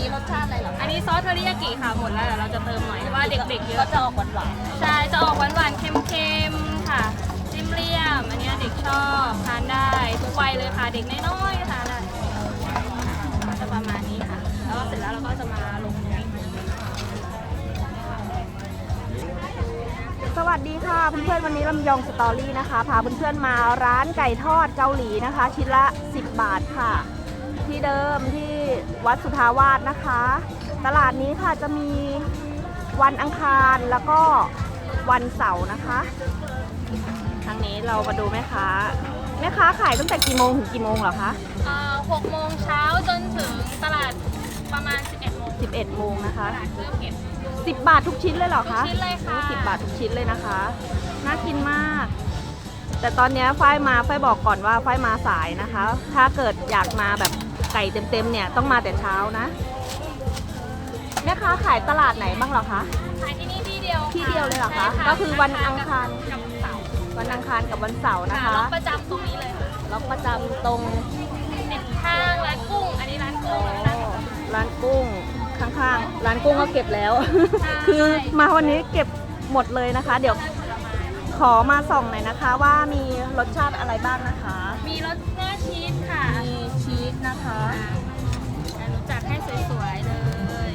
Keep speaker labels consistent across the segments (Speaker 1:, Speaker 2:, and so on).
Speaker 1: นี้รสชาติอะไรเหรอ
Speaker 2: อันนี้ซอสเทอริยากิค่ะหมดแล้วเดี๋ยวเราจะเติมหน่อยเพราะว่าเด็กๆเย
Speaker 1: ก็
Speaker 2: อะ
Speaker 1: จะออกหวาน
Speaker 2: ใช่จะออกหวานๆเค็มๆค่ะจิ้มเลี่ยมอันเนี้ยเด็กชอบทานได้ทุกวัยเลยค่ะเด็กน้อยๆก็ทานได้ก็จะประมาณนี้ค่ะ แล้วก็เสร็จแล้วเราก็จะมาลงตรงนี้
Speaker 3: สวัสดีค่ะเพื่อนๆวันนี้ลำยองสตอรี่นะคะพาเพื่อนๆมาร้านไก่ทอดเกาหลีนะคะ ชิ้นละ 10 บาทค่ะ ที่เดิมที่ วัดสุทาวาสนะคะ ตลาดนี้ค่ะจะมีวันอังคารแล้วก็วันเสาร์นะคะทางนี้เรามาดูแม่ค้าแม่ค้าขายตั้งแต่กี่โมงถึงกี่โมงเหรอคะ
Speaker 2: เอ่อ6โมงเช้าจนถึงตลาดประมาณ 11โมง
Speaker 3: 11โมงนะคะ
Speaker 2: ตลาดเริ่มเก็บ
Speaker 3: 10 บาททุกชิ้นเลยเหรอคะ
Speaker 2: ทุกชิ้นเลยค่ะ
Speaker 3: โอ้10 บาททุกชิ้นเลยนะคะ น่ากินมาก แต่ตอนเนี้ยฝ้ายมาฝ้ายบอกก่อนว่าฝ้ายมาสายนะคะ ถ้าเกิดอยากมาแบบ ไก่เต็มๆเนี่ยต้องมาแต่เช้านะแม่ค้าขายตลาดไหนบ้างเหรอคะ
Speaker 2: ขายที่นี่ที่เดียว
Speaker 3: ที่เดียวเลยเหรอคะ
Speaker 2: ใช่
Speaker 3: ก็คือวันอังคาร
Speaker 2: กับเสาร์
Speaker 3: วันอังคารกับวันเสาร์นะ
Speaker 2: ค่ะ
Speaker 3: คะ
Speaker 2: ล็อกประจำตรงนี้เลยค่ะ
Speaker 3: ล็อกประจำตรง
Speaker 2: เป็นข้างร้านกุ้ง อันนี้ร้านกุ้งร้าน
Speaker 3: ร้านกุ้งข้างๆ ร้านกุ้งก็เก็บแล้ว
Speaker 2: ใช่
Speaker 3: คือมาวันนี้เก็บหมดเลยนะคะ เดี๋ยวขอมาส่องหน่อยนะคะว่ามีรสชาติอะไรบ้างนะคะ
Speaker 2: มีรสหน้าชีสค่ะ
Speaker 3: มีชีส นะคะ
Speaker 2: อ่ารู้จักให้สวยๆเลย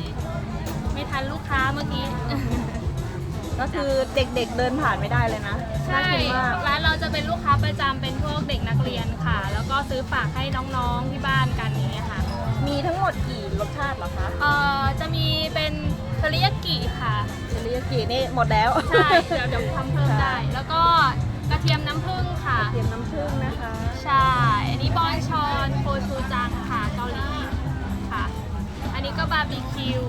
Speaker 2: ไม่ทันลูกค้าเมื่อกี้
Speaker 3: ก็คือเด็กๆเดินผ่านไม่ได้เลยนะน่า
Speaker 2: ใช่
Speaker 3: กินมาก
Speaker 2: ร้านเราจะเป็นลูกค้าประจำเป็นพวกเด็กนักเรียนค่ะ แล้วก็ซื้อฝากให้น้องๆที่บ้านกันอย่างเงี้ยค่ะ
Speaker 3: มีทั้งหมดกี่รสชาติเหรอคะ
Speaker 2: เอ่อ จะมีเป็นเทอริยากิค่ะ
Speaker 3: เทริยากินี่หมดแล้ว
Speaker 2: ใช่ เดี๋ยวเดี๋ยวทำเพิ่มได้ แล้วก็กระเทียมน้ำผึ้งค่ะ
Speaker 3: เตรียมน้ำ
Speaker 2: ร์บีคิว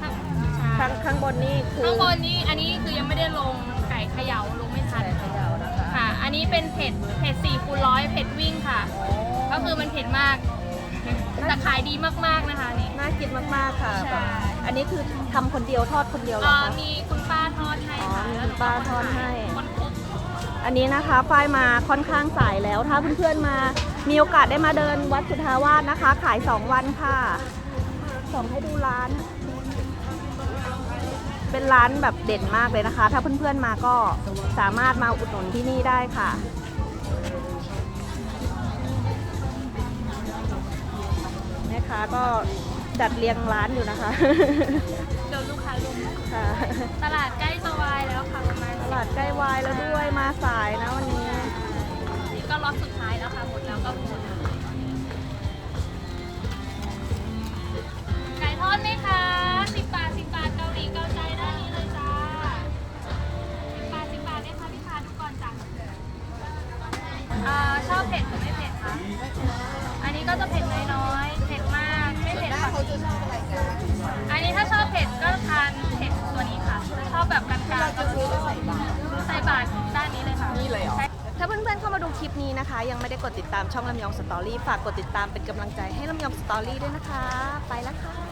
Speaker 2: ค่ะใช่
Speaker 3: ข้างข้างบนนี่คือ
Speaker 2: ข้างบนนี้อันนี้คือยังไม่ได้ลงไก่เขย่าลงไม่ทัน
Speaker 3: ใส่เขย่านะคะ
Speaker 2: ค่ะ อันนี้เป็นเผ็ดเผ็ดสี่คูณร้อยเผ็ดวิ่งค่ะ ก็คือมันเผ็ดมากแต่ขายดีมากๆนะคะอันนี่
Speaker 3: น่ากินมากๆค่ะ
Speaker 2: ใช่
Speaker 3: แบบอันนี้คือทำคนเดียวทอดคนเดียวเหรอ
Speaker 2: เอ่อ
Speaker 3: คะ
Speaker 2: มีคุณป้าทอดให้
Speaker 3: อ๋อ
Speaker 2: ค่ะ
Speaker 3: มี
Speaker 2: แล้ว
Speaker 3: คุณป้าทอดให้
Speaker 2: คนคลุก
Speaker 3: อันนี้นะคะฝ้ายมาค่อนข้างสายแล้วถ้าเพื่อนๆมา มีโอกาสได้มาเดินวัดสุทาวาสนะคะ ขาย 2 วันค่ะส่องให้ดูร้าน เป็นร้านแบบเด่นมากเลยนะคะ ถ้าเพื่อนๆมาก็สามารถมาอุดหนุนที่นี่ได้ค่ะแม่ค้าก็จัดเรียงร้านอยู่นะคะ
Speaker 2: เดี๋ยวลูกค้าลง
Speaker 3: ค่ะ
Speaker 2: ตลาดใกล้จะวายแล้วค่ะประมาณ
Speaker 3: ตลาดใกล้วายแล้วด้วยมาสายนะวันนี้
Speaker 2: นี่ก็ล็อตสุดท้ายแล้วค่ะหมดแล้วก็หมด
Speaker 3: เข้ามาดูคลิปนี้นะคะ ยังไม่ได้กดติดตามช่องลำยองสตอรี่ฝากกดติดตามเป็นกำลังใจให้ลำยองสตอรี่ด้วยนะคะ ไปแล้วค่ะ